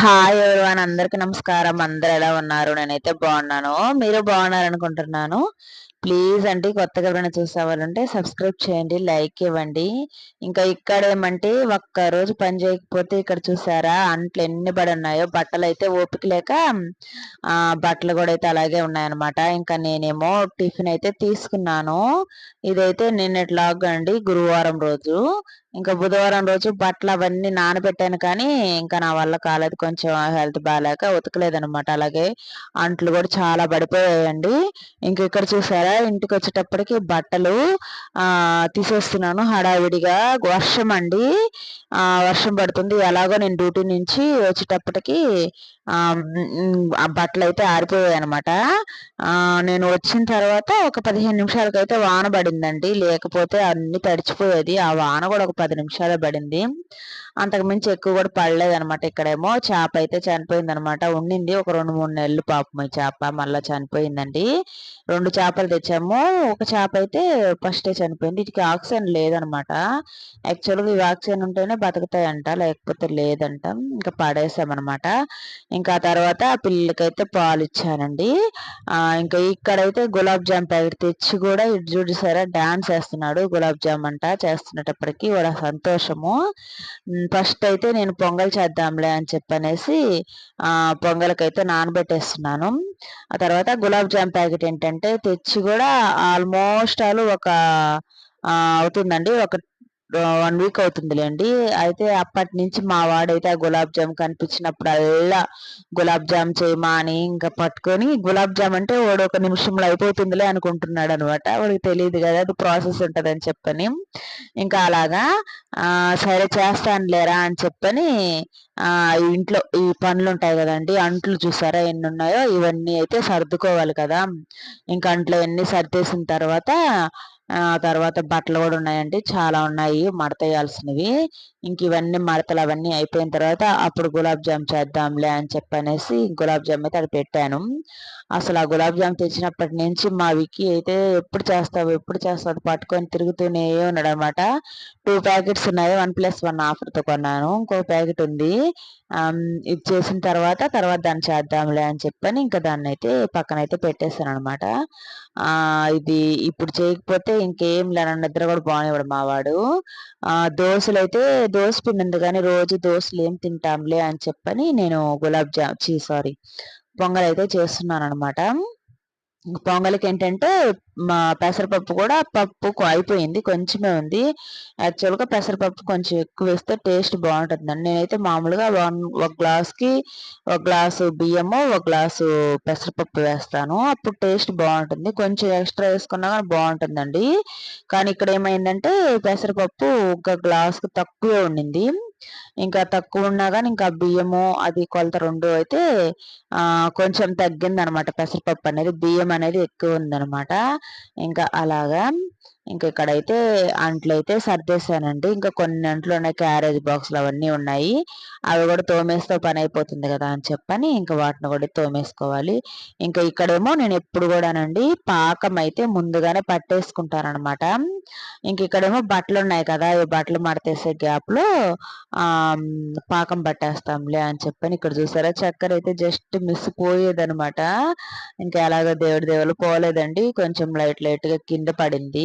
Hi everyone? అందరికి నమస్కారం. అందరు ఎలా ఉన్నారు? నేనైతే బాగున్నాను. మీరు బాగున్నారు అనుకుంటున్నాను ప్లీజ్ అంటే కొత్తగా ఎవరైనా చూసేవాళ్ళుంటే సబ్స్క్రైబ్ చేయండి లైక్ ఇవ్వండి. ఇంకా ఇక్కడ ఏమంటే ఒక్క రోజు పని చేయకపోతే ఇక్కడ చూసారా అంట్లు ఎన్ని పడి ఉన్నాయో బట్టలు అయితే ఓపిక లేక ఆ బట్టలు కూడా అయితే అలాగే ఉన్నాయన్నమాట. ఇంకా నేనేమో టిఫిన్ అయితే తీసుకున్నాను. ఇదైతే నిన్నటి అండి గురువారం రోజు. ఇంకా బుధవారం రోజు బట్టలు అవన్నీ నానబెట్టాను కానీ ఇంకా నా వల్ల కాలేదు. కొంచెం హెల్త్ బాగాలేక ఉతకలేదనమాట అలాగే అంట్లు కూడా చాలా పడిపోయాయండి. ఇంక ఇక్కడ చూసారా ఇంటికి వచ్చేటప్పటికి బట్టలు తీసేస్తున్నాను హడావిడిగా. వర్షం అండి. వర్షం పడుతుంది. ఎలాగో నేను డ్యూటీ నుంచి వచ్చేటప్పటికి బట్టలు అయితే ఆరిపోయాయి అనమాట నేను వచ్చిన తర్వాత ఒక పదిహేను నిమిషాలకైతే వాన పడిందండి. లేకపోతే అన్ని తడిచిపోయేది. ఆ వాన కూడా ఒక పది నిమిషాలే పడింది. అంతకుమించి ఎక్కువ కూడా పడలేదు అనమాట ఇక్కడేమో. చేప అయితే చనిపోయింది అనమాట ఉండింది ఒక రెండు మూడు నెలలు పాపం ఈ చేప. మళ్ళీ చనిపోయిందండి. రెండు చేపలు తెచ్చాము. ఒక చేప అయితే ఫస్టే చనిపోయింది. వీటికి ఆక్సిజన్ లేదనమాట యాక్చువల్గా ఇవి ఆక్సిజన్ ఉంటేనే బతుకుతాయంట. లేకపోతే లేదంట. ఇంకా పడేసామన్నమాట. ఇంకా తర్వాత పిల్లలకైతే పాలు ఇచ్చానండి. ఇంకా ఇక్కడైతే గులాబ్ జామ్ ప్యాకెట్ తెచ్చి కూడా ఇటు చూసారా డాన్స్ వేస్తున్నాడు. గులాబ్ జామ్ అంట చేస్తున్నప్పటికీ కూడా సంతోషము. ఫస్ట్ అయితే నేను పొంగల్ చేద్దాంలే అని చెప్పనేసి పొంగల్కైతే నానబెట్టేస్తున్నాను. ఆ తర్వాత గులాబ్ జామ్ ప్యాకెట్ ఏంటంటే తెచ్చి కూడా ఆల్మోస్ట్ ఆల్ ఒక అవుతుందండి. ఒక వన్ వీక్ అవుతుందిలేండి. అయితే అప్పటి నుంచి మా వాడైతే ఆ గులాబ్ జామ్ కనిపించినప్పుడల్లా గులాబ్ జామ్ చేయమా అని ఇంకా పట్టుకొని గులాబ్ జామ్ అంటే వాడు ఒక నిమిషంలో అయిపోతుందిలే అనుకుంటున్నాడు అనమాట వాడికి తెలియదు కదా అది ప్రాసెస్ ఉంటుందని చెప్పని. ఇంకా అలాగా సరే చేస్తాను లేరా అని చెప్పని ఇంట్లో ఈ పనులు ఉంటాయి కదండి అంట్లు చూసారా ఎన్ని ఉన్నాయో? ఇవన్నీ అయితే సర్దుకోవాలి కదా. ఇంకా అంట్లో ఎన్ని సర్దేసిన తర్వాత తర్వాత బట్టలు కూడా ఉన్నాయండి. చాలా ఉన్నాయి. మడతేయాల్సినవి. ఇంక ఇవన్నీ మడతలు అవన్నీ అయిపోయిన తర్వాత అప్పుడు గులాబ్ జామ్ చేద్దాంలే అని చెప్పనేసి గులాబ్ జామ్ అయితే అది పెట్టాను. అసలు ఆ గులాబ్ జామ్ తెచ్చినప్పటి నుంచి మా విక్కీ అయితే ఎప్పుడు చేస్తావు ఎప్పుడు చేస్తావు పట్టుకొని తిరుగుతూనే ఉన్నాడు అనమాట టూ ప్యాకెట్స్ ఉన్నాయి వన్ ప్లస్ వన్ ఆఫర్తో కొన్నాను. ఇంకో ప్యాకెట్ ఉంది. ఇది చేసిన తర్వాత తర్వాత దాన్ని చేద్దాంలే అని చెప్పని ఇంకా దాన్ని అయితే పక్కన అయితే పెట్టేశాను అనమాట ఇది ఇప్పుడు చేయకపోతే ఇంకేం లేన నిద్ర కూడా బాగునేవాడు మావాడు. దోశలు అయితే దోశ పిండి కానీ రోజు దోశలు ఏం తింటాంలే అని చెప్పని నేను గులాబ్ జామ్ సారీ పొంగల్ అయితే చేస్తున్నాను అనమాట పొంగల్కి ఏంటంటే మా పెసరపప్పు కూడా పప్పు అయిపోయింది కొంచెమే ఉంది. యాక్చువల్గా పెసరపప్పు కొంచెం ఎక్కువ వేస్తే టేస్ట్ బాగుంటుందండి. నేనైతే మామూలుగా వన్ ఒక గ్లాస్కి ఒక గ్లాసు బియ్యము ఒక గ్లాసు పెసరపప్పు వేస్తాను. అప్పుడు టేస్ట్ బాగుంటుంది. కొంచెం ఎక్స్ట్రా వేసుకున్నా కానీ బాగుంటుందండి. కానీ ఇక్కడ ఏమైందంటే పెసరపప్పు ఒక గ్లాస్కి తక్కువే ఉండింది. ఇంకా తక్కువ ఉన్నా కానీ ఇంకా బియ్యము అది కొలత రెండు అయితే కొంచెం తగ్గిందనమాట. పెసరపప్పు అనేది బియ్యం అనేది ఎక్కువ ఉందనమాట. ఇంకా అలాగా ఇంకా ఇక్కడైతే అంట్లు అయితే సర్దేశానండి. ఇంకా కొన్ని అంట్లు ఉన్నాయి క్యారేజ్ బాక్స్లు అవన్నీ ఉన్నాయి. అవి కూడా తోమేస్తే పని అయిపోతుంది కదా అని చెప్పని ఇంకా వాటిని కూడా తోమేసుకోవాలి. ఇంకా ఇక్కడేమో నేను ఎప్పుడు కూడానండి పాకం అయితే ముందుగానే పట్టేసుకుంటానమాట ఇంక ఇక్కడేమో బట్టలు ఉన్నాయి కదా ఈ బట్టలు మడతేసే గ్యాప్లో పాకం పట్టేస్తాంలే అని చెప్పని ఇక్కడ చూసారా? చక్కెర అయితే జస్ట్ మిస్ పోయేదనమాట ఇంకా ఎలాగో దేవుడి దేవులు పోలేదండి. కొంచెం లైట్ లైట్గా కింద పడింది.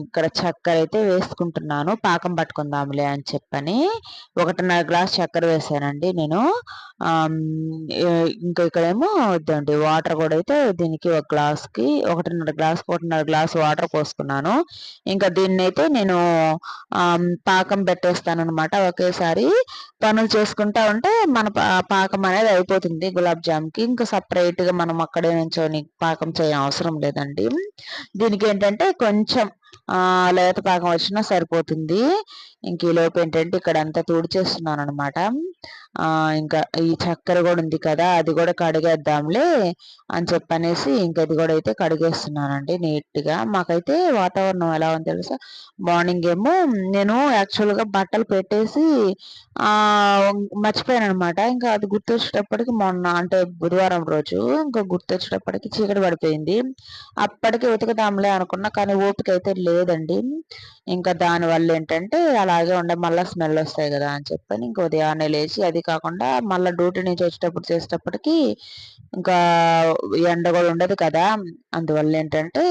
ఇక్కడ చక్కెర అయితే వేసుకుంటున్నాను. పాకం పట్టుకుందాంలే అని చెప్పని ఒకటిన్నర గ్లాస్ చక్కెర వేసానండి నేను. ఇంకా ఇక్కడేమో వద్దండి వాటర్ కూడా అయితే దీనికి ఒక గ్లాస్కి ఒకటిన్నర గ్లాస్ ఒకటిన్నర గ్లాస్ వాటర్ పోసుకున్నాను. ఇంకా దీన్ని అయితే నేను పాకం పెట్టేస్తాను అనమాట ఒకేసారి. పనులు చేసుకుంటా ఉంటే మన పాకం అనేది అయిపోతుంది గులాబ్ జామ్కి. ఇంకా సపరేట్గా మనం అక్కడే నుంచో పాకం చేయడం అవసరం లేదండి. దీనికి ఏంటంటే కొంచెం మంచం లేత పాకం వచ్చినా సరిపోతుంది. ఇంక ఈ ఏంటంటే ఇక్కడ అంతా తుడిచేస్తున్నాను అనమాట ఇంకా ఈ చక్కెర కూడా ఉంది కదా అది కూడా కడిగేద్దాంలే అని చెప్పనేసి ఇంక ఇది కూడా అయితే కడిగేస్తున్నానండి నీట్గా. మాకైతే వాతావరణం ఎలా ఉంది తెలుసా? మార్నింగ్ ఏమో నేను యాక్చువల్గా బట్టలు పెట్టేసి మర్చిపోయాను అనమాట ఇంకా అది గుర్తొచ్చేటప్పటికి మొన్న అంటే బుధవారం రోజు ఇంకా గుర్తొచ్చేటప్పటికి చీకటి పడిపోయింది. అప్పటికి ఉతకదాంలే అనుకున్నా కానీ ఓపిక అయితే లేదండి. ఇంకా దానివల్ల ఏంటంటే అలాగే ఉండే మళ్ళీ స్మెల్ వస్తాయి కదా అని చెప్పని ఇంక ఉదయాన్నే లేచి అది కాకుండా మళ్ళీ డ్యూటీ నుంచి వచ్చేటప్పుడు చేసేటప్పటికి ఇంకా ఎండ కూడా ఉండదు కదా. అందువల్ల ఏంటంటే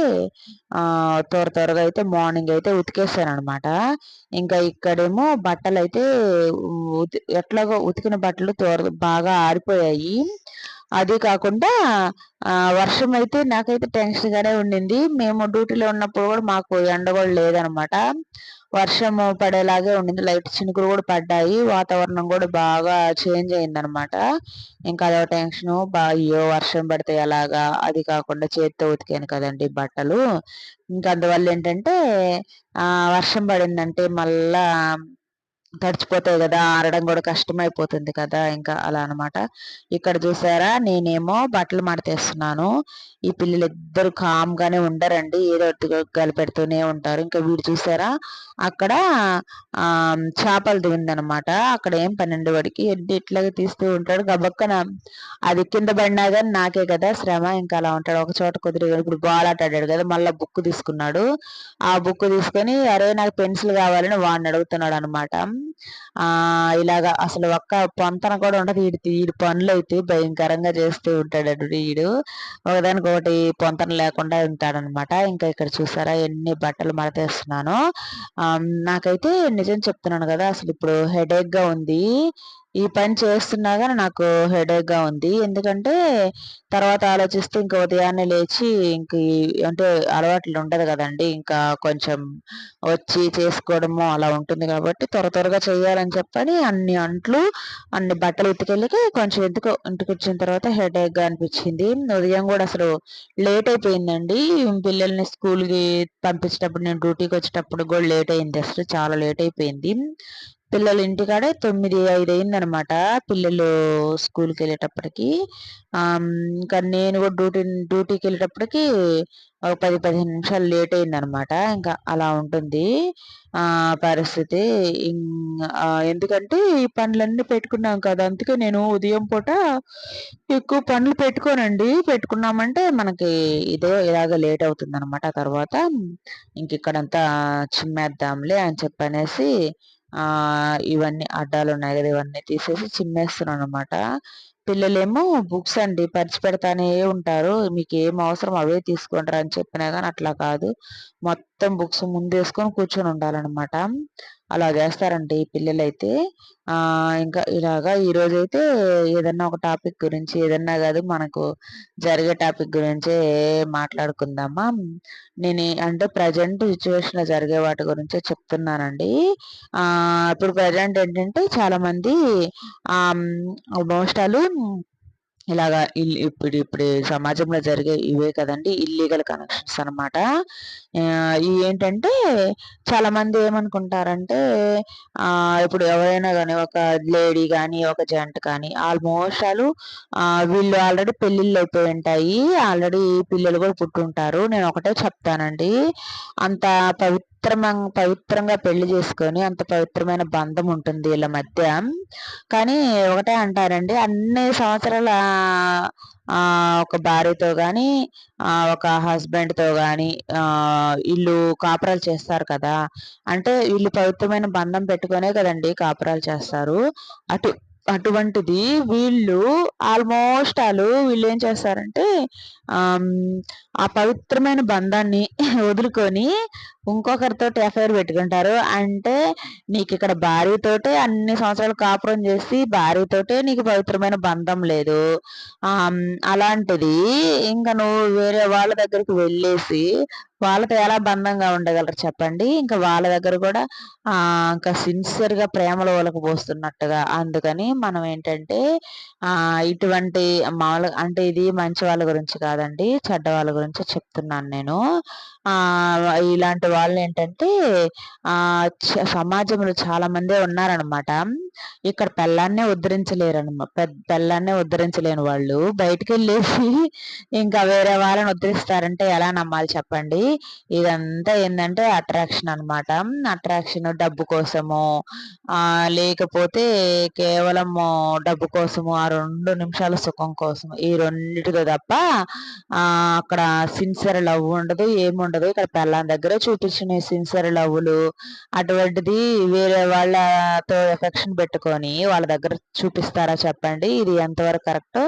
త్వర త్వరగా అయితే మార్నింగ్ అయితే ఉతికేసాను అనమాట ఇంకా ఇక్కడేమో బట్టలు అయితే ఎట్లాగో ఉతికిన బట్టలు త్వర బాగా ఆరిపోయాయి. అది కాకుండా వర్షం అయితే నాకైతే టెన్షన్గానే ఉండింది. మేము డ్యూటీలో ఉన్నప్పుడు కూడా మాకు ఎండ కూడా లేదనమాట. వర్షం పడేలాగే ఉండింది. లైట్ చినుకులు కూడా పడ్డాయి. వాతావరణం కూడా బాగా చేంజ్ అయిందనమాట. ఇంకా అదో టెన్షన్ బా అయ్యో వర్షం పడితే ఎలాగా? అది కాకుండా చేతితో ఉతికాను కదండి బట్టలు. ఇంకా అందువల్ల ఏంటంటే వర్షం పడిందంటే మళ్ళా తడిచిపోతాయి కదా ఆరడం కూడా కష్టమైపోతుంది కదా ఇంకా అలా అనమాట ఇక్కడ చూసారా నేనేమో బట్టలు మడతేస్తున్నాను. ఈ పిల్లలు ఇద్దరు కామ్గానే ఉండరండి ఏదో గలపెడుతూనే ఉంటారు. ఇంకా వీడు చూసారా అక్కడ చేపలు దిగిందనమాట అక్కడ ఏం పన్నెండు వాడికి ఎడ్డి ఇట్లాగే తీస్తూ ఉంటాడు. గబక్కన అది కింద పడినా కానీ నాకే కదా శ్రమ ఇంకా అలా ఉంటాడు. ఒక చోట కుదిరి ఇప్పుడు బాల్ కదా మళ్ళీ బుక్ తీసుకున్నాడు. ఆ బుక్ తీసుకొని అరే నాకు పెన్సిల్ కావాలని వాడిని అడుగుతున్నాడు అనమాట ఇలాగా అసలు ఒక్క పొంతన కూడా ఉండదు. వీడి వీడి పనులు అయితే భయంకరంగా చేస్తూ ఉంటాడు వీడు ఒకదానికి ఒకటి పొంతన లేకుండా ఉంటాడనమాట. ఇంకా ఇక్కడ చూసారా ఎన్ని బట్టలు మడతేస్తున్నాను. నాకైతే నిజం చెప్తున్నాను కదా అసలు ఇప్పుడు హెడేక్గా ఉంది. ఈ పని చేస్తున్నా కానీ నాకు హెడేక్గా ఉంది. ఎందుకంటే తర్వాత ఆలోచిస్తే ఇంకా ఉదయాన్నే లేచి ఇంక అంటే అలవాట్లు ఉండదు కదండి. ఇంకా కొంచెం వచ్చి చేసుకోవడము అలా ఉంటుంది కాబట్టి త్వర త్వరగా చేయాలని చెప్పని అన్ని అంట్లు అన్ని బట్టలు ఉతికెళ్ళి కొంచెం ఎందుకు ఇంటికి వచ్చిన తర్వాత హెడేక్గా అనిపించింది. ఉదయం కూడా అసలు లేట్ అయిపోయిందండి. పిల్లల్ని స్కూల్కి పంపించేటప్పుడు నేను డ్యూటీకి వచ్చేటప్పుడు కూడా లేట్ అయింది. అసలు చాలా లేట్ అయిపోయింది. పిల్లలు ఇంటికాడే తొమ్మిది ఐదు అయిందనమాట పిల్లలు స్కూల్కి వెళ్ళేటప్పటికి ఇంకా నేను కూడా డ్యూటీ డ్యూటీకి వెళ్ళేటప్పటికి ఒక పది పదిహేను నిమిషాలు లేట్ అయిందనమాట. ఇంకా అలా ఉంటుంది పరిస్థితి. ఎందుకంటే ఈ పనులన్నీ పెట్టుకున్నాం కదా అందుకే నేను ఉదయం పూట ఎక్కువ పనులు పెట్టుకోనండి. పెట్టుకున్నామంటే మనకి ఇదే ఇలాగ లేట్ అవుతుంది అనమాట తర్వాత ఇంక ఇక్కడంతా చిమ్మేద్దాంలే అని చెప్పనేసి ఇవన్నీ అడ్డాలు ఉన్నాయి కదా ఇవన్నీ తీసేసి చిమ్మేస్తున్నాను అనమాట పిల్లలేమో బుక్స్ అండి పరిచి పెడతానే ఉంటారు. మీకు ఏం అవసరం అవే తీసుకుంటారు అని చెప్పినా కానీ అట్లా కాదు. మొత్తం బుక్స్ ముందేసుకొని కూర్చొని ఉండాలన్నమాట. అలా చేస్తారండి ఈ పిల్లలైతే ఇంకా ఇలాగా ఈరోజైతే ఏదన్నా ఒక టాపిక్ గురించి ఏదన్నా కాదు మనకు జరిగే టాపిక్ గురించే మాట్లాడుకుందామా? నేను అంటే ప్రజెంట్ సిచ్యువేషన్లో జరిగే వాటి గురించే చెప్తున్నానండి. ఇప్పుడు ప్రజెంట్ ఏంటంటే చాలామంది మోస్టాలు ఇలాగా ఇప్పుడు ఇప్పుడు సమాజంలో జరిగే ఇవే కదండి ఇల్లీగల్ కనెక్షన్స్ అనమాట ఏంటంటే చాలా మంది ఏమనుకుంటారంటే ఇప్పుడు ఎవరైనా కానీ ఒక లేడీ కానీ ఒక జెంట్ కానీ ఆల్మోస్ట్ వాళ్ళు వీళ్ళు ఆల్రెడీ పెళ్ళిళ్ళు అయిపోయి ఉంటాయి. ఆల్రెడీ పిల్లలు కూడా పుట్టుంటారు. నేను ఒకటే చెప్తానండి. అంత పవిత్ర పవిత్రంగా పవిత్రంగా పెళ్ళి చేసుకొని అంత పవిత్రమైన బంధం ఉంటుంది వీళ్ళ మధ్య. కానీ ఒకటే అంటారండి అన్ని సంవత్సరాల ఒక భార్యతో కానీ ఒక హస్బెండ్తో కానీ వీళ్ళు కాపురాలు చేస్తారు కదా. అంటే వీళ్ళు పవిత్రమైన బంధం పెట్టుకునే కదండి కాపురాలు చేస్తారు. అటు అటువంటిది వీళ్ళు ఆల్మోస్ట్ వాళ్ళు వీళ్ళు ఏం చేస్తారంటే ఆ పవిత్రమైన బంధాన్ని వదులుకొని ఇంకొకరితో ఎఫ్ఐఆర్ పెట్టుకుంటారు. అంటే నీకు ఇక్కడ భార్యతోటే అన్ని సంవత్సరాలు కాపురం చేసి భార్యతోటే నీకు పవిత్రమైన బంధం లేదు. అలాంటిది ఇంకా నువ్వు వేరే వాళ్ళ దగ్గరికి వెళ్ళేసి వాళ్ళతో ఎలా బంధంగా ఉండగలరు చెప్పండి. ఇంకా వాళ్ళ దగ్గర కూడా ఇంకా సిన్సియర్గా ప్రేమలో వాళ్ళకు పోస్తున్నట్టుగా అందుకని మనం ఏంటంటే ఇటువంటి మామూలుగా అంటే ఇది మంచి వాళ్ళ గురించి కాదండి చెడ్డ వాళ్ళ గురించి చెప్తున్నాను నేను. ఇలాంటి వాళ్ళు ఏంటంటే సమాజంలో చాలా మందే ఉన్నారనమాట ఇక్కడ పెళ్ళాన్నే ఉద్ధరించలేరు అనమాట పెద్ద పెళ్ళాన్నే ఉద్ధరించలేని వాళ్ళు. బయటకు వెళ్ళేసి ఇంకా వేరే వాళ్ళని ఉద్ధరిస్తారంటే ఎలా నమ్మాలి చెప్పండి? ఇదంతా ఏంటంటే అట్రాక్షన్ అనమాట అట్రాక్షన్ డబ్బు కోసము లేకపోతే కేవలం డబ్బు కోసము ఆ రెండు నిమిషాల సుఖం కోసం. ఈ రెండిటితో తప్ప ఆ అక్కడ సిన్సియర్ లవ్ ఉండదు ఏముండదు. ఇక్కడ పెళ్ళాం దగ్గర చూపించిన సిన్సియర్ లవ్లు అటువంటిది వేరే వాళ్ళతో ఎఫెక్షన్ పెట్టుకొని వాళ్ళ దగ్గర చూపిస్తారా చెప్పండి. ఇది ఎంతవరకు కరెక్ట్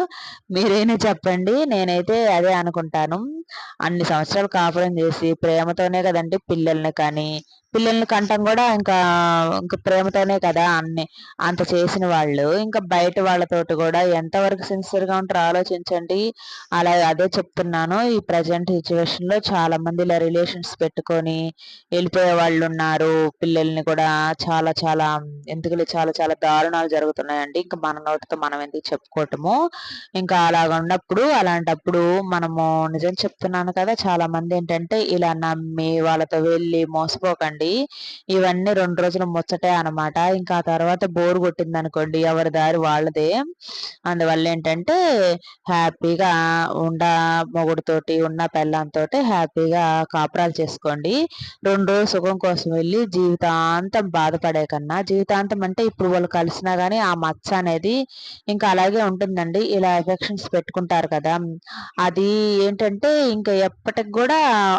మీరైనా చెప్పండి. నేనైతే అదే అనుకుంటాను. అన్ని సంవత్సరాలు కాపురం చేసి ప్రేమతోనే కదండి పిల్లల్ని కానీ పిల్లల్ని కంటం కూడా ఇంకా ఇంకా ప్రేమతోనే కదా అన్ని అంత చేసిన వాళ్ళు. ఇంకా బయట వాళ్ళతోటి కూడా ఎంతవరకు సిన్సియర్గా ఉంటారో ఆలోచించండి. అలా అదే చెప్తున్నాను. ఈ ప్రజెంట్ సిచ్యువేషన్లో చాలా మంది ఇలా రిలేషన్స్ పెట్టుకొని వెళ్ళిపోయే వాళ్ళు ఉన్నారు. పిల్లల్ని కూడా చాలా చాలా ఎందుకు చాలా చాలా దారుణాలు జరుగుతున్నాయండి. ఇంకా మన నోటితో మనం ఎందుకు చెప్పుకోవటము. ఇంకా అలాగ ఉన్నప్పుడు అలాంటప్పుడు మనము నిజం చెప్తున్నాను కదా చాలా మంది ఏంటంటే ఇలా నమ్మి వాళ్ళతో వెళ్ళి మోసపోకండి. ఇవన్నీ రెండు రోజులు ముచ్చటే అనమాట ఇంకా తర్వాత బోర్ కొట్టింది అనుకోండి ఎవరి దారి వాళ్ళదే. అందువల్ల ఏంటంటే హ్యాపీగా ఉండ మొగుడుతోటి ఉన్న పెళ్ళంతో హ్యాపీగా కాపురాలు చేసుకోండి. రెండు రోజులు సుఖం కోసం వెళ్ళి జీవితాంతం బాధపడే కన్నా జీవితాంతం అంటే ఇప్పుడు వాళ్ళు కలిసినా కానీ ఆ మచ్చ అనేది ఇంకా అలాగే ఉంటుందండి. ఇలా ఎఫెక్షన్స్ పెట్టుకుంటారు కదా. అది ఏంటంటే ఇంకా ఎప్పటికి కూడా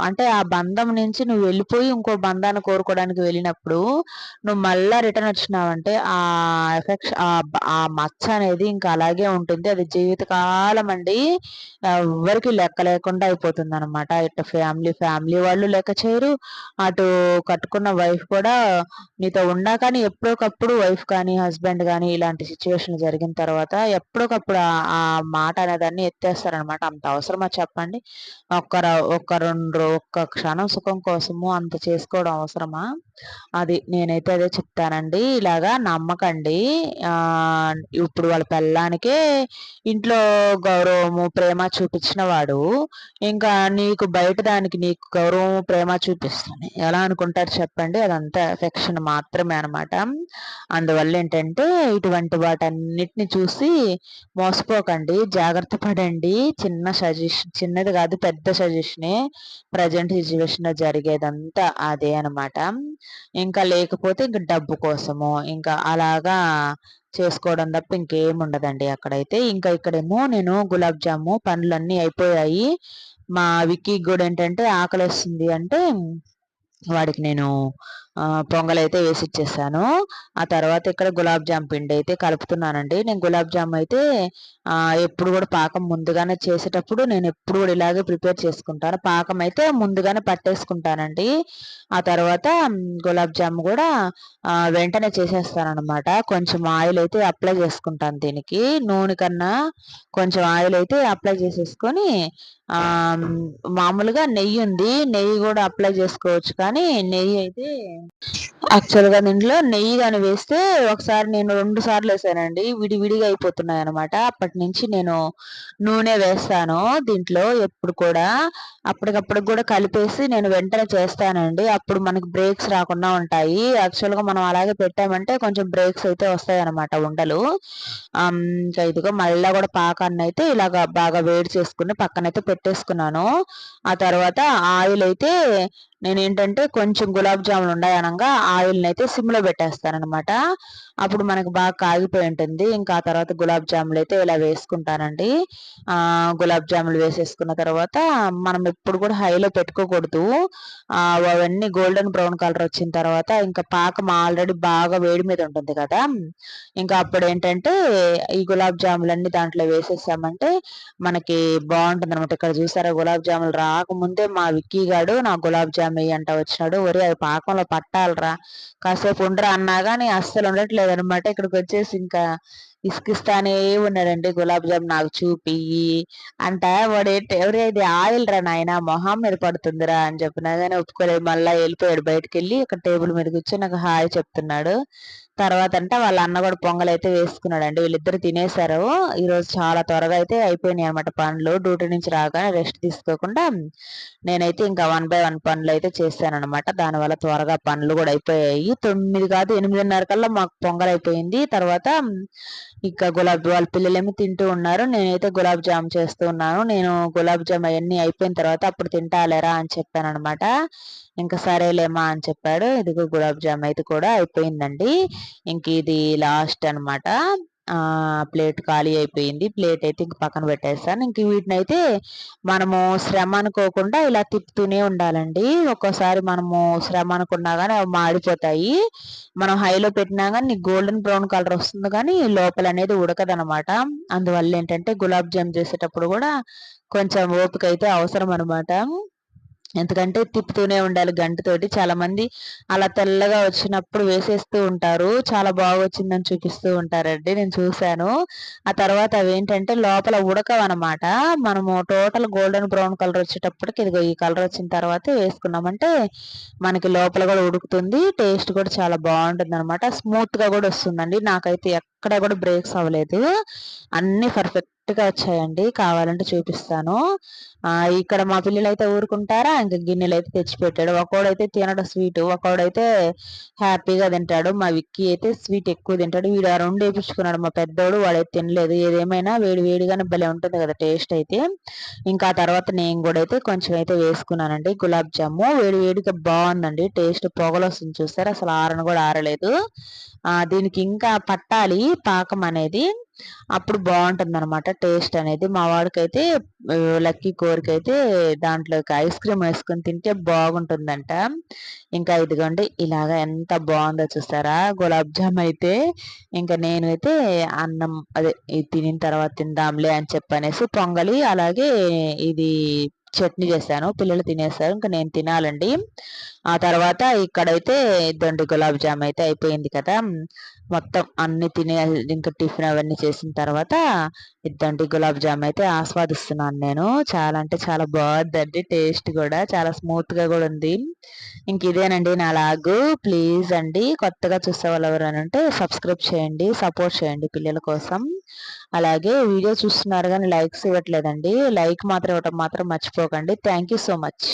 అంటే ఆ బంధం నుంచి నువ్వు వెళ్ళిపోయి ఇంకో బంధానికి కోరుకోవడానికి వెళ్ళినప్పుడు నువ్వు మళ్ళా రిటర్న్ వచ్చినావంటే ఆ ఎఫెక్షన్ ఆ మచ్చ అనేది ఇంకా అలాగే ఉంటుంది. అది జీవితకాలం అండి ఎవరికి లెక్క లేకుండా అయిపోతుంది అనమాట ఇటు ఫ్యామిలీ ఫ్యామిలీ వాళ్ళు లెక్క చేయరు. అటు కట్టుకున్న వైఫ్ కూడా నీతో ఉన్నా కానీ ఎప్పటికప్పుడు వైఫ్ కానీ హస్బెండ్ కానీ ఇలాంటి సిచ్యువేషన్ జరిగిన తర్వాత ఎప్పటికప్పుడు ఆ మాట అనేదాన్ని ఎత్తేస్తారనమాట అంత అవసరమా చెప్పండి? ఒక్క ఒక్క రెండు ఒక్క క్షణం సుఖం కోసము అంత చేసుకోవడం అవసరం అవసరమా? అది నేనైతే అదే చెప్తానండి. ఇలాగా నమ్మకండి. ఇప్పుడు వాళ్ళ పెళ్ళానికే ఇంట్లో గౌరవము ప్రేమ చూపించిన వాడు. ఇంకా నీకు బయట దానికి నీకు గౌరవం ప్రేమ చూపిస్తుంది ఎలా అనుకుంటారు చెప్పండి. అదంతా ఎఫెక్షన్ మాత్రమే అనమాట అందువల్ల ఏంటంటే ఇటువంటి వాటన్నిటిని చూసి మోసపోకండి. జాగ్రత్త పడండి. చిన్న సజెషన్ చిన్నది కాదు పెద్ద సజెషనే ప్రజెంట్ సిచ్యువేషన్లో జరిగేదంతా అదే అనమాట ఇంకా లేకపోతే ఇంకా డబ్బు కోసము ఇంకా అలాగా చేసుకోవడం తప్ప ఇంకేం ఉండదండి అక్కడైతే. ఇంకా ఇక్కడేమో నేను గులాబ్ జాము పనులన్నీ అయిపోయాయి. మా విక్కీ కూడా ఏంటంటే ఆకలిస్తుంది అంటే వాడికి నేను పొంగల్ అయితే వేసి ఇచ్చేసాను ఆ తర్వాత ఇక్కడ గులాబ్ జామ్ పిండి అయితే కలుపుతున్నానండి. నేను గులాబ్ జామ్ అయితే ఎప్పుడు కూడా పాకం ముందుగానే చేసేటప్పుడు నేను ఎప్పుడు కూడా ఇలాగే ప్రిపేర్ చేసుకుంటాను. పాకం అయితే ముందుగానే పట్టేసుకుంటానండి. ఆ తర్వాత గులాబ్ జామ్ కూడా వెంటనే చేసేస్తాను అనమాట కొంచెం ఆయిల్ అయితే అప్లై చేసుకుంటాను దీనికి. నూనె కన్నా కొంచెం ఆయిల్ అయితే అప్లై చేసేసుకొని మామూలుగా నెయ్యి ఉంది. నెయ్యి కూడా అప్లై చేసుకోవచ్చు కానీ నెయ్యి అయితే యాక్చువల్గా దీంట్లో నెయ్యి కానీ వేస్తే ఒకసారి నేను రెండు సార్లు వేసానండి. విడివిడిగా అయిపోతున్నాయి అనమాట అప్పటి నుంచి నేను నూనె వేస్తాను దీంట్లో ఎప్పుడు కూడా. అప్పటికప్పుడు కూడా కలిపేసి నేను వెంటనే చేస్తానండి. అప్పుడు మనకి బ్రేక్స్ రాకుండా ఉంటాయి. యాక్చువల్గా మనం అలాగే పెట్టామంటే కొంచెం బ్రేక్స్ అయితే వస్తాయి అనమాట ఉండలు ఇంకా ఇదిగో మళ్ళీ కూడా పాకాన్ని అయితే ఇలాగ బాగా వేడి చేసుకుని పక్కనైతే పెట్టేసుకున్నాను. ఆ తర్వాత ఆయిల్ అయితే నేను ఏంటంటే కొంచెం గులాబ్ జాములు ఉన్నాయనగా ఆయిల్ని అయితే సిమ్లో పెట్టేస్తానమాట అప్పుడు మనకు బాగా కాగిపోయి ఉంటుంది. ఇంకా ఆ తర్వాత గులాబ్ జాములు అయితే ఇలా వేసుకుంటానండి. గులాబ్ జాములు వేసేసుకున్న తర్వాత మనం ఎప్పుడు కూడా హైలో పెట్టుకోకూడదు. అవన్నీ గోల్డెన్ బ్రౌన్ కలర్ వచ్చిన తర్వాత ఇంకా పాకం ఆల్రెడీ బాగా వేడి మీద ఉంటుంది కదా. ఇంకా అప్పుడు ఏంటంటే ఈ గులాబ్ జాములన్నీ దాంట్లో వేసేసామంటే మనకి బాగుంటుంది అనమాట ఇక్కడ చూసారా గులాబ్ జాములు రాకముందే మా విక్కీ గాడు నా గులాబ్ జామ్ అంట వచ్చినాడు. ఒరే అది పాకంలో పట్టాలరా. కాసేపు ఉండరా అన్నా కానీ అస్సలు ఉండట్లేదు అనమాట ఇక్కడికి వచ్చేసి ఇంకా ఇసుకిస్తానే ఉన్నాడండి. గులాబ్ జామ్ నాకు చూపి అంట. వాడు ఎవరే ఇది? ఆయిల్ రా నాయన మొహం మీద పడుతుందిరా అని చెప్పినా కానీ ఒప్పుకోలేదు. మళ్ళీ వెళ్ళిపోయాడు బయటకు వెళ్ళి ఒక టేబుల్ మీద కూర్చొని నాకు హాయ్ చెప్తున్నాడు. తర్వాత అంటే వాళ్ళ అన్న కూడా పొంగల్ అయితే వేసుకున్నాడండి. వీళ్ళిద్దరు తినేశారు. ఈరోజు చాలా త్వరగా అయితే అయిపోయినాయి అనమాట పనులు డ్యూటీ నుంచి రాగానే రెస్ట్ తీసుకోకుండా నేనైతే ఇంకా వన్ బై వన్ పనులు అయితే చేశానమాట దానివల్ల త్వరగా పనులు కూడా అయిపోయాయి. తొమ్మిది కాదు ఎనిమిదిన్నర కల్లా మాకు పొంగల్ అయిపోయింది. తర్వాత ఇంకా గులాబ్ వాళ్ళ పిల్లలేమో తింటూ ఉన్నారు. నేనైతే గులాబ్ జామ్ చేస్తూ ఉన్నాను. నేను గులాబ్ జామ్ అవన్నీ అయిపోయిన తర్వాత అప్పుడు తింటాలేరా అని చెప్పాను అనమాట ఇంకా సరేలేమా అని చెప్పాడు. ఇదిగో గులాబ్ జామ్ అయితే కూడా అయిపోయిందండి. ఇంక ఇది లాస్ట్ అనమాట ప్లేట్ ఖాళీ అయిపోయింది. ప్లేట్ అయితే ఇంక పక్కన పెట్టేస్తాను. ఇంక వీటిని అయితే మనము శ్రమ అనుకోకుండా ఇలా తిప్పుతూనే ఉండాలండి. ఒక్కోసారి మనము శ్రమ అనుకున్నా కానీ అవి మాడిపోతాయి. మనం హైలో పెట్టినా కానీ గోల్డెన్ బ్రౌన్ కలర్ వస్తుంది కానీ లోపల అనేది ఉడకదనమాట అందువల్ల ఏంటంటే గులాబ్ జామ్ చేసేటప్పుడు కూడా కొంచెం ఓపిక అయితే అవసరం అనమాట ఎందుకంటే తిప్పుతూనే ఉండాలి గంటతోటి. చాలా మంది అలా తెల్లగా వచ్చినప్పుడు వేసేస్తూ ఉంటారు. చాలా బాగా వచ్చిందని చూపిస్తూ ఉంటారండి. నేను చూశాను. ఆ తర్వాత అవేంటంటే లోపల లోపల ఉడకవన్నమాట. మనము టోటల్ గోల్డెన్ బ్రౌన్ కలర్ వచ్చేటప్పటికి ఇదిగో ఈ కలర్ వచ్చిన తర్వాత వేసుకున్నామంటే మనకి లోపల కూడా ఉడుకుతుంది. టేస్ట్ కూడా చాలా బాగుంటుంది అనమాట స్మూత్గా కూడా వస్తుందండి. నాకైతే ఎక్కడ కూడా బ్రేక్స్ అవ్వలేదు. అన్ని పర్ఫెక్ట్ గా వచ్చాయండి. కావాలంటే చూపిస్తాను. ఇక్కడ మా పిల్లలు అయితే ఊరుకుంటారా? ఇంకా గిన్నెలు అయితే తెచ్చిపెట్టాడు. ఒకడైతే తినడు స్వీట్. ఒకడైతే హ్యాపీగా తింటాడు. మా విక్కీ అయితే స్వీట్ ఎక్కువ తింటాడు. వీడు ఆ రెండు వేపించుకున్నాడు. మా పెద్దోడు వాడైతే తినలేదు. ఏదేమైనా వేడి వేడిగానే భలే ఉంటుంది కదా టేస్ట్ అయితే. ఇంకా తర్వాత నేను కూడా అయితే కొంచెం అయితే వేసుకున్నానండి. గులాబ్ జాము. వేడి వేడిగా బాగుందండి. టేస్ట్ పొగలు వస్తుంది చూస్తారు అసలు ఆరను కూడా ఆరలేదు. దీనికి ఇంకా పట్టాలి. పాకం అనేది అప్పుడు బాగుంటుంది అనమాట టేస్ట్ అనేది మా వాడికైతే లక్కీ కోరికైతే దాంట్లోకి ఐస్ క్రీమ్ వేసుకొని తింటే బాగుంటుందంట. ఇంకా ఇదిగోండి ఇలాగా ఎంత బాగుందో చూస్తారా గులాబ్ జామ్ అయితే ఇంకా నేనైతే అన్నం అదే తినిన తర్వాత తిందాంలే అని చెప్పనేసి పొంగలి అలాగే ఇది చట్నీ చేశాను పిల్లలు తినేస్తారు ఇంకా నేను తినాలండి. ఆ తర్వాత ఇక్కడైతే ఇద్దండి గులాబ్ జామ్ అయితే అయిపోయింది కదా. మొత్తం అన్ని తినే ఇంకా టిఫిన్ అవన్నీ చేసిన తర్వాత ఇద్దండి గులాబ్ జామ్ అయితే ఆస్వాదిస్తున్నాను నేను. చాలా అంటే చాలా బాగుందండి టేస్ట్ కూడా చాలా స్మూత్గా కూడా ఉంది. ఇంక ఇదేనండి నా లాగు. ప్లీజ్ అండి కొత్తగా చూసే వాళ్ళు ఎవరైనా ఉంటే సబ్స్క్రైబ్ చేయండి సపోర్ట్ చేయండి పిల్లల కోసం. అలాగే వీడియో చూస్తున్నారు కానీ లైక్స్ ఇవ్వట్లేదండి. లైక్ మాత్రం ఇవ్వటం మాత్రం మర్చిపోకండి. Thank so much